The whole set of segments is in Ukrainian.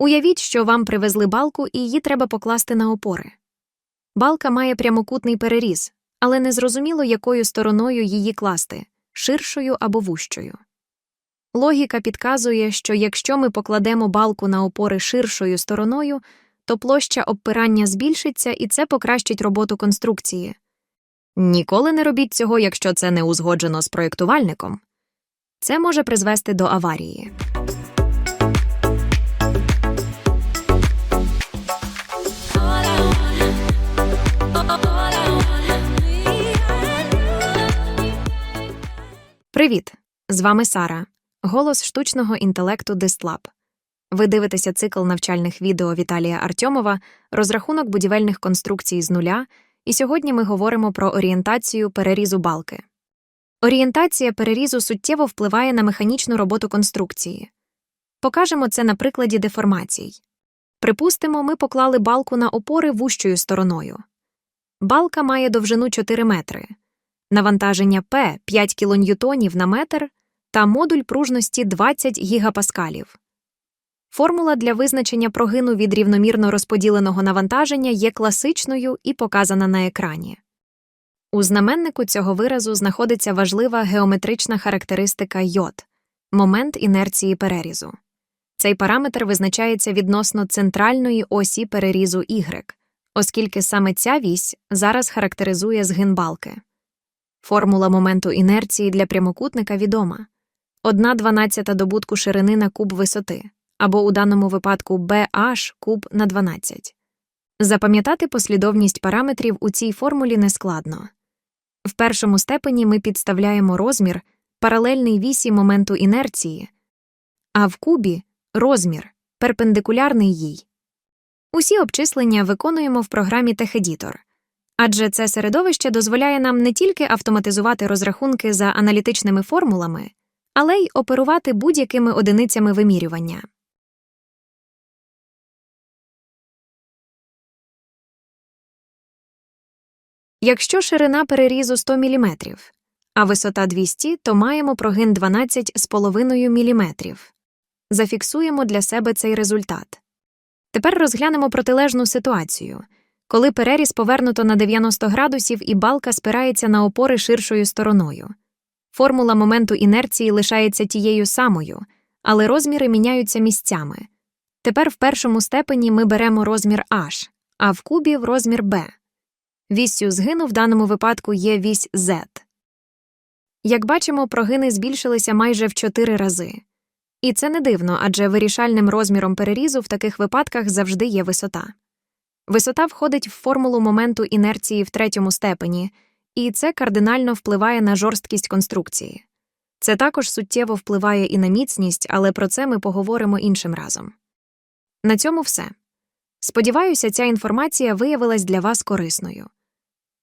Уявіть, що вам привезли балку і її треба покласти на опори. Балка має прямокутний переріз, але незрозуміло, якою стороною її класти ширшою або вущою. Логіка підказує, що якщо ми покладемо балку на опори ширшою стороною, то площа обпирання збільшиться і це покращить роботу конструкції. Ніколи не робіть цього, якщо це не узгоджено з проєктувальником. Це може призвести до аварії. Привіт! З вами Сара, голос штучного інтелекту DistLab. Ви дивитеся цикл навчальних відео Віталія Артьомова Розрахунок будівельних конструкцій з нуля, і сьогодні ми говоримо про орієнтацію перерізу балки. Орієнтація перерізу суттєво впливає на механічну роботу конструкції. Покажемо це на прикладі деформацій. Припустимо, ми поклали балку на опори вущою стороною. Балка має довжину 4 метри, навантаження П 5 кН на метр та модуль пружності 20 гігапаскалів. Формула для визначення прогину від рівномірно розподіленого навантаження є класичною і показана на екрані. У знаменнику цього виразу знаходиться важлива геометрична характеристика йод – момент інерції перерізу. Цей параметр визначається відносно центральної осі перерізу Y, оскільки саме ця вісь зараз характеризує згин балки. Формула моменту інерції для прямокутника відома. 1 дванадцята добутку ширини на куб висоти, або у даному випадку BH куб на 12. Запам'ятати послідовність параметрів у цій формулі нескладно. В першому степені ми підставляємо розмір, паралельний вісі моменту інерції, а в кубі розмір, перпендикулярний їй. Усі обчислення виконуємо в програмі TechEditor, адже це середовище дозволяє нам не тільки автоматизувати розрахунки за аналітичними формулами, але й оперувати будь-якими одиницями вимірювання. Якщо ширина перерізу 100 мм, а висота 200, то маємо прогин 12,5 мм. Зафіксуємо для себе цей результат. Тепер розглянемо протилежну ситуацію, коли переріз повернуто на 90 градусів і балка спирається на опори ширшою стороною. Формула моменту інерції лишається тією самою, але розміри міняються місцями. Тепер в першому степені ми беремо розмір H, а в кубі в розмір B. Віссю згину в даному випадку є вісь Z. Як бачимо, прогини збільшилися майже в 4 рази. І це не дивно, адже вирішальним розміром перерізу в таких випадках завжди є висота. Висота входить в формулу моменту інерції в третьому степені, і це кардинально впливає на жорсткість конструкції. Це також суттєво впливає і на міцність, але про це ми поговоримо іншим разом. На цьому все. Сподіваюся, ця інформація виявилась для вас корисною.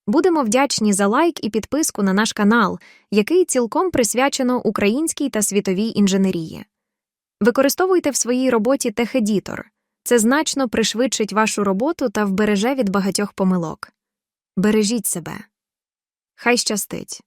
Будемо вдячні за лайк і підписку на наш канал, який цілком присвячено українській та світовій інженерії. Використовуйте в своїй роботі техедітор. Це значно пришвидшить вашу роботу та вбереже від багатьох помилок. Бережіть себе. Хай щастить!